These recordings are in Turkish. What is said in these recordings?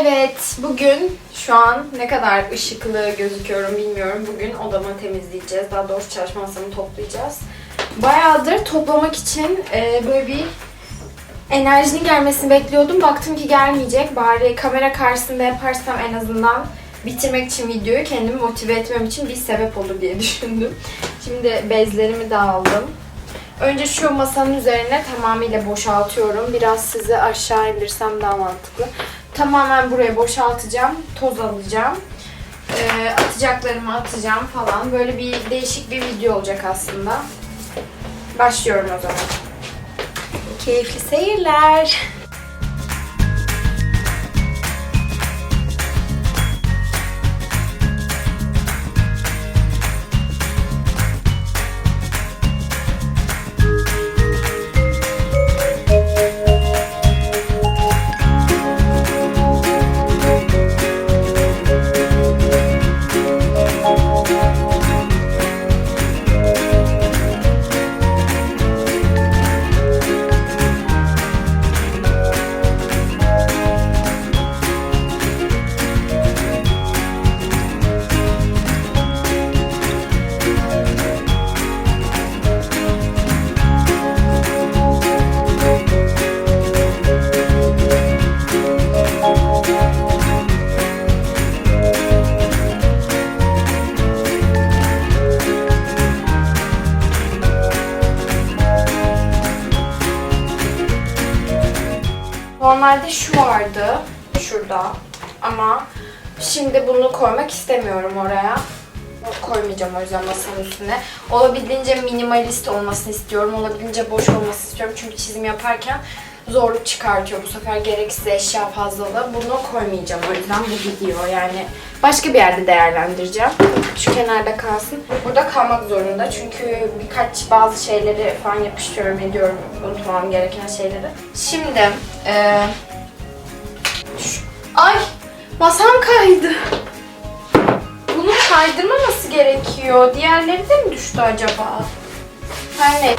Evet, bugün şu an ne kadar ışıklı gözüküyorum bilmiyorum. Bugün odamı temizleyeceğiz. Daha doğrusu çalışma masamı toplayacağız. Bayağıdır toplamak için e, böyle bir enerjinin gelmesini bekliyordum. Baktım ki gelmeyecek. Bari kamera karşısında yaparsam en azından bitirmek için videoyu kendimi motive etmem için bir sebep olur diye düşündüm. Şimdi bezlerimi de aldım. Önce şu masanın üzerine tamamıyla boşaltıyorum. Biraz sizi aşağı indirsem daha mantıklı. Tamamen buraya boşaltacağım. Toz alacağım. Ee, atacaklarımı atacağım falan. Böyle bir değişik bir video olacak aslında. Başlıyorum o zaman. Keyifli seyirler. Normalde şu vardı şurada ama şimdi bunu koymak istemiyorum oraya. Koymayacağım o yüzden masanın üstüne. Olabildiğince minimalist olmasını istiyorum. Olabildiğince boş olmasını istiyorum. Çünkü çizim yaparken zorluk çıkartıyor. Bu sefer gereksiz eşya fazlalığı. Bunu koymayacağım o yüzden bu gidiyor. Yani başka bir yerde değerlendireceğim. Şu kenarda kalsın. Burada kalmak zorunda. Çünkü birkaç bazı şeyleri falan yapıştırıyorum ediyorum. Unutmam gereken şeyleri. Şimdi şu- Ay! Masam kaydı. Bunu kaydırmaması gerekiyor. Diğerleri de mi düştü acaba? Her ne?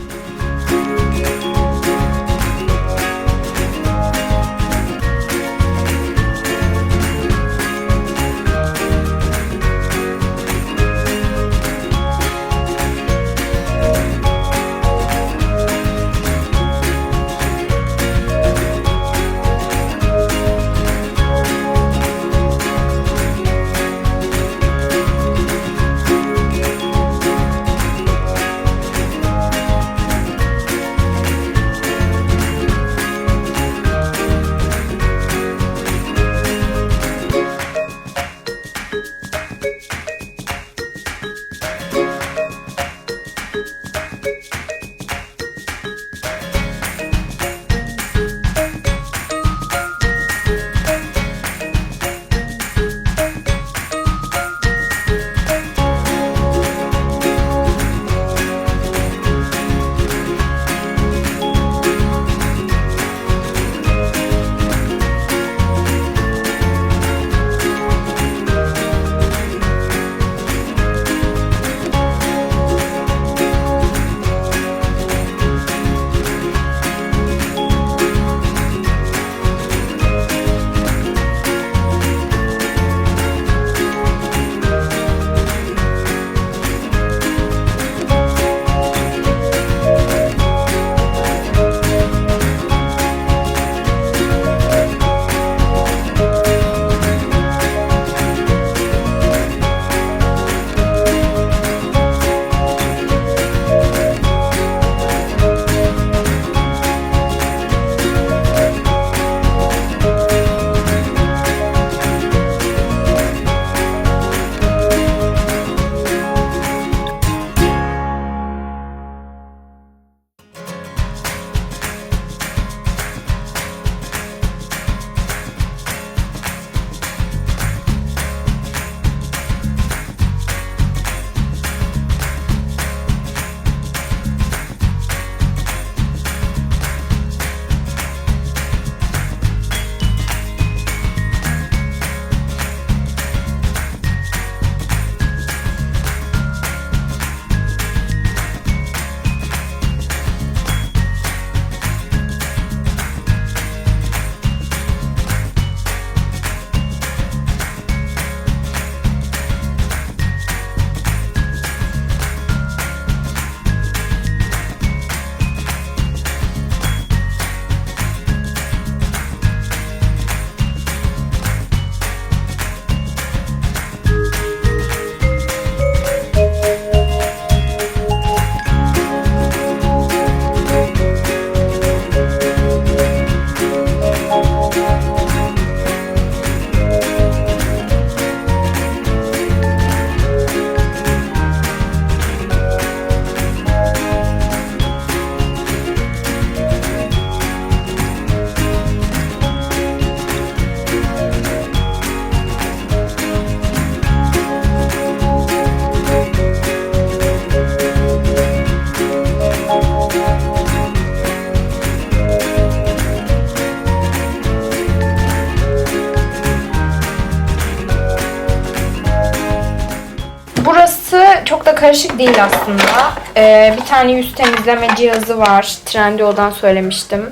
Karışık değil aslında. Ee, bir tane yüz temizleme cihazı var. Trendyol'dan söylemiştim.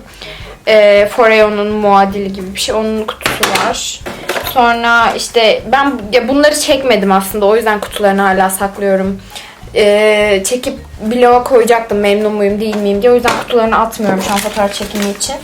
Ee, Foreo'nun muadili gibi bir şey. Onun kutusu var. Sonra işte ben ya bunları çekmedim aslında. O yüzden kutularını hala saklıyorum. Ee, çekip bloğa koyacaktım memnun muyum değil miyim diye. O yüzden kutularını atmıyorum şu an fotoğraf çekimi için.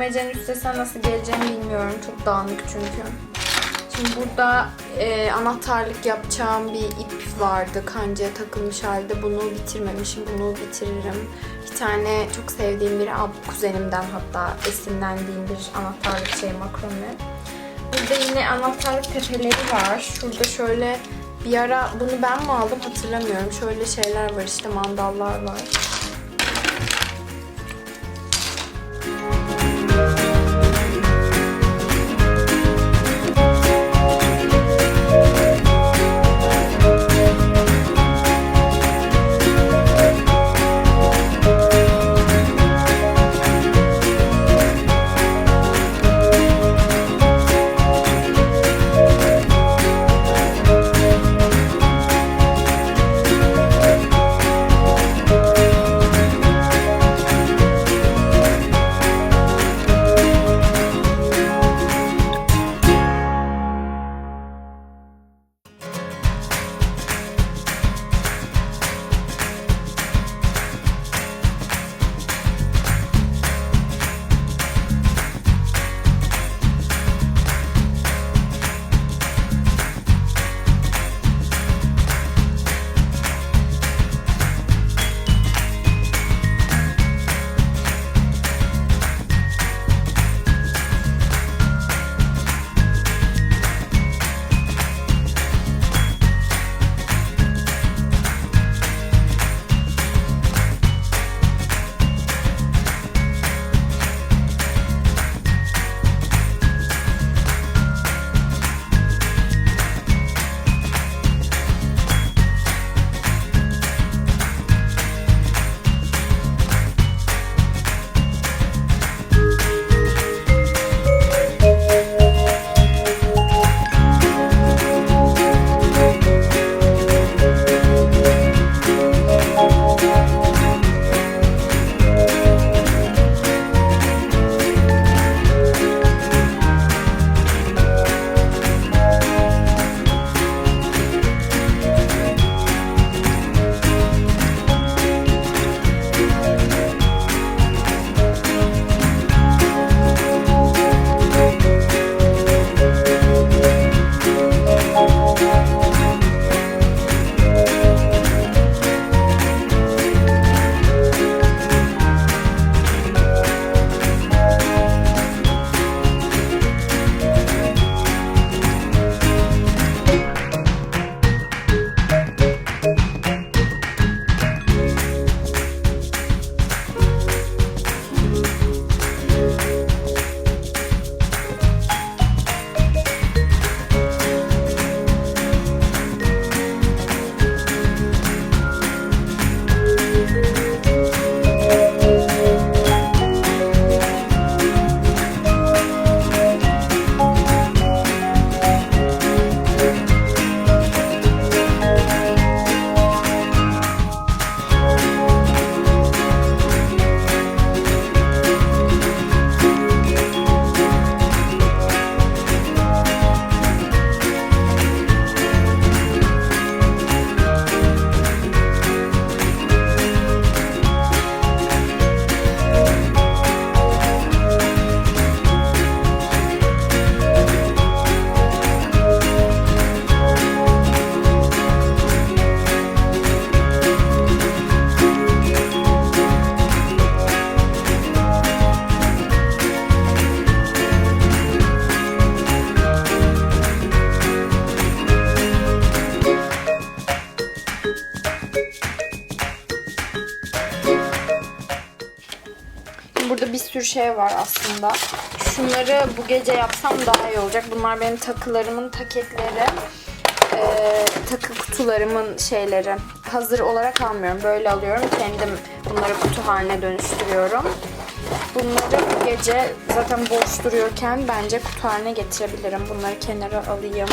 Çekmecenin üstesinden nasıl geleceğimi bilmiyorum. Çok dağınık çünkü. Şimdi burada e, anahtarlık yapacağım bir ip vardı. Kancaya takılmış halde. Bunu bitirmemişim. Bunu bitiririm. Bir tane çok sevdiğim bir ab kuzenimden hatta esinlendiğim bir anahtarlık şey makrome. Burada yine anahtarlık tepeleri var. Şurada şöyle bir ara bunu ben mi aldım hatırlamıyorum. Şöyle şeyler var işte mandallar var. Aslında. Şunları bu gece yapsam daha iyi olacak. Bunlar benim takılarımın taketleri. Ee, takı kutularımın şeyleri. Hazır olarak almıyorum. Böyle alıyorum. Kendim bunları kutu haline dönüştürüyorum. Bunları bu gece zaten boş duruyorken bence kutu haline getirebilirim. Bunları kenara alayım.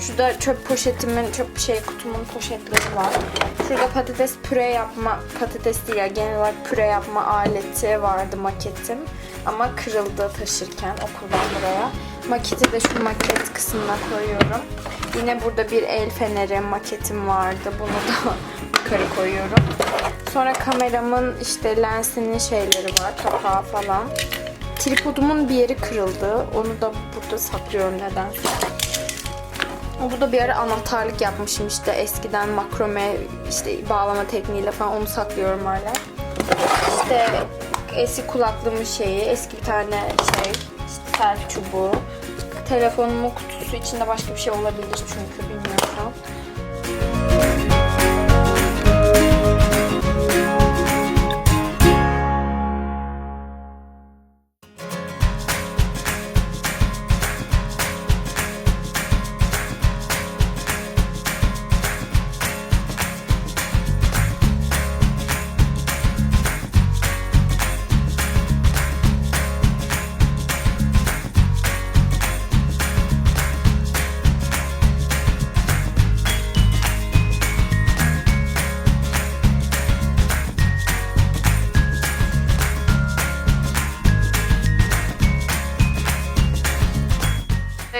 Şurada çöp poşetimin, çöp şey kutumun poşetleri var. Şurada patates püre yapma, patates değil ya genel olarak püre yapma aleti vardı maketim. Ama kırıldı taşırken okuldan buraya. Maketi de şu maket kısmına koyuyorum. Yine burada bir el feneri maketim vardı. Bunu da yukarı koyuyorum. Sonra kameramın işte lensinin şeyleri var, kapağı falan. Tripodumun bir yeri kırıldı. Onu da burada saklıyorum nedense. Bu da bir ara anahtarlık yapmışım işte eskiden makrome işte bağlama tekniğiyle falan onu saklıyorum hala. İşte eski kulaklığımın şeyi, eski bir tane şey, tel çubuğu. Telefonumun kutusu içinde başka bir şey olabilir çünkü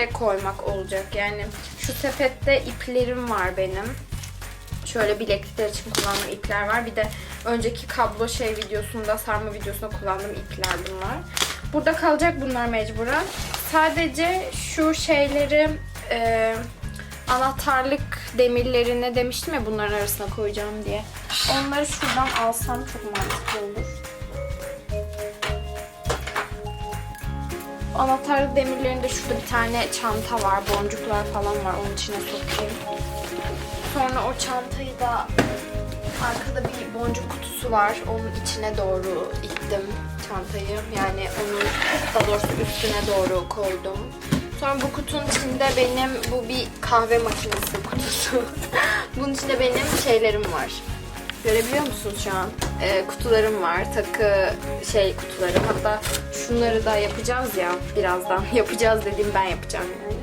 Koymak olacak. Yani şu sepette iplerim var benim. Şöyle bileklikler için kullandığım ipler var. Bir de önceki kablo şey videosunda, sarma videosunda kullandığım ipler bunlar. Burada kalacak bunlar mecburen. Sadece şu şeyleri e, anahtarlık demirlerine demiştim ya bunların arasına koyacağım diye. Onları şuradan alsam çok mantıklı olur. Anahtarlık demirlerinde şurada bir tane çanta var. Boncuklar falan var. Onun içine sokayım. Sonra o çantayı da arkada bir boncuk kutusu var. Onun içine doğru ittim çantayı. Yani onun daha doğrusu üstüne doğru koydum. Sonra bu kutunun içinde benim bu bir kahve makinesi kutusu. Bunun içinde benim şeylerim var. Görebiliyor musunuz şu an? Ee, kutularım var. Takı şey kutuları. Hatta şunları da yapacağız ya birazdan. Yapacağız dediğim ben yapacağım yani.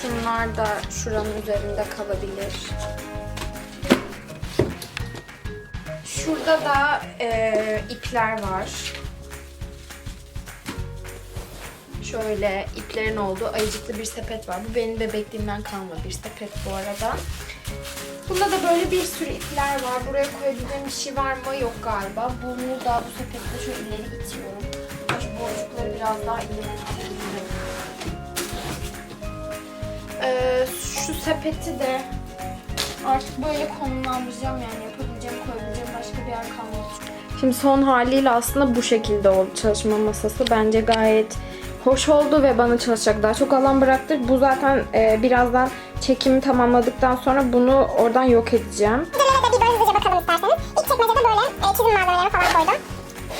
Şunlar da şuranın üzerinde kalabilir. Şurada da e, ipler var. Şöyle iplerin olduğu ayıcıklı bir sepet var. Bu benim bebekliğimden kalma bir sepet bu arada. Bunda da böyle bir sürü ipler var. Buraya koyabileceğim bir şey var mı? Yok galiba. Bunu da bu sepette şöyle ileri itiyorum. Şu boncukları biraz daha ileri itiyorum. Ee, şu sepeti de artık böyle konumlandıracağım yani yapabileceğim, koyabileceğim başka bir yer kalmadı. Şimdi son haliyle aslında bu şekilde oldu çalışma masası. Bence gayet hoş oldu ve bana çalışacak daha çok alan bıraktı. Bu zaten e, birazdan çekimi tamamladıktan sonra bunu oradan yok edeceğim. Malzemelere de bir böyle hızlıca bakalım isterseniz. İlk çekmecede böyle e, çizim malzemeleri falan koydum.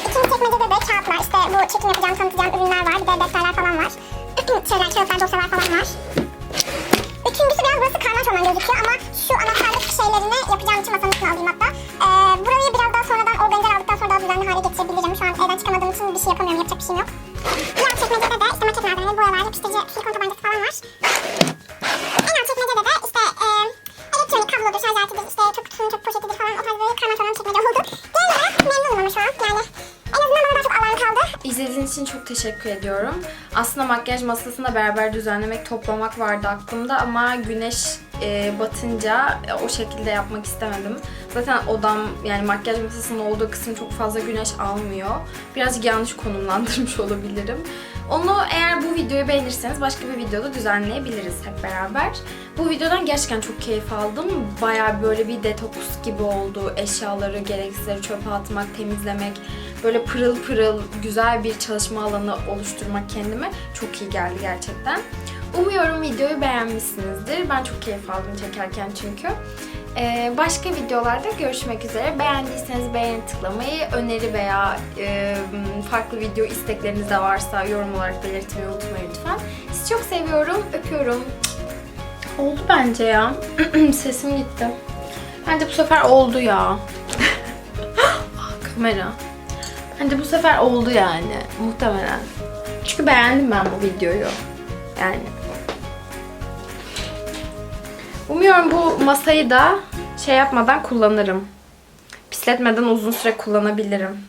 İkinci çekmecede de kağıtlar, işte bu çekim yapacağım, tanıtacağım ürünler var. Bir de defterler falan var. Şeyler, kağıtlar, dosyalar falan var. Aslında makyaj masasını beraber düzenlemek, toplamak vardı aklımda ama güneş e, batınca e, o şekilde yapmak istemedim. Zaten odam yani makyaj masasının olduğu kısım çok fazla güneş almıyor. Birazcık yanlış konumlandırmış olabilirim. Onu eğer bu videoyu beğenirseniz başka bir videoda düzenleyebiliriz hep beraber. Bu videodan gerçekten çok keyif aldım. Baya böyle bir detoks gibi oldu. Eşyaları, gereksizleri çöpe atmak, temizlemek, böyle pırıl pırıl güzel bir çalışma alanı oluşturmak kendime çok iyi geldi gerçekten. Umuyorum videoyu beğenmişsinizdir. Ben çok keyif aldım çekerken çünkü. Ee, başka videolarda görüşmek üzere. Beğendiyseniz beğeni tıklamayı, öneri veya e, farklı video istekleriniz de varsa yorum olarak belirtmeyi unutmayın lütfen. Sizi çok seviyorum, öpüyorum. Oldu bence ya. Sesim gitti. Bence bu sefer oldu ya. Ah, Kamera. Bence bu sefer oldu yani. Muhtemelen. Çünkü beğendim ben bu videoyu. Yani. Umuyorum bu masayı da şey yapmadan kullanırım. Pisletmeden uzun süre kullanabilirim.